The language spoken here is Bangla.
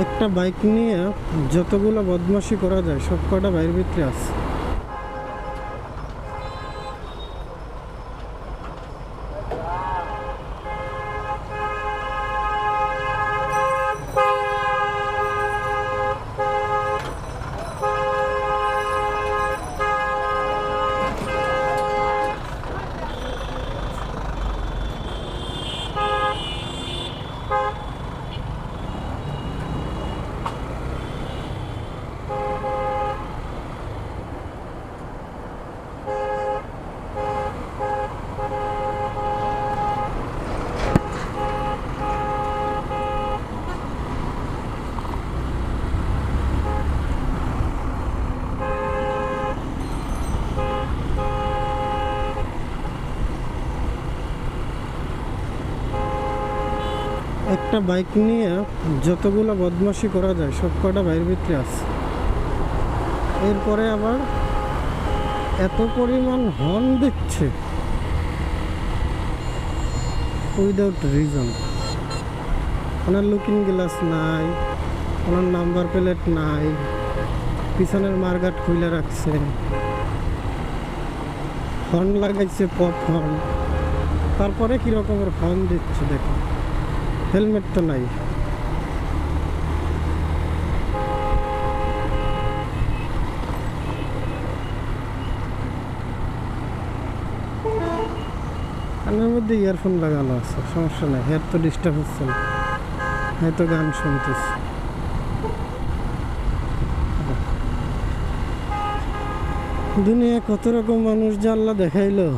একটা বাইক নিয়ে যতগুলো বদমাশি করা যায় সব কটা বাইরের ভিতরে আছে। একটা বাইক নিয়ে যতগুলো বদমাশি করা যায়, সব কটা বাইরের ভিতরে আছে। এরপরে আবার এত পরিমাণ হর্ন দিচ্ছে। Without reason owner looking glass নাই, ওনার নাম্বার প্লেট নাই, পিছনের মার্গাট খুলে রাখছে। হর্ন লাগাইছে পপ হর্ন। তারপরে কি রকমের হর্ন দিচ্ছে দেখো হেলমেট তো নাই। কানের মধ্যে ইয়ারফোন লাগানো আছে, সমস্যা নাই হেয়ার তো ডিস্টার্ব হচ্ছে না। হয়তো গান শুনতেছি। দুনিয়া কত রকম মানুষ জানলা দেখাইলো?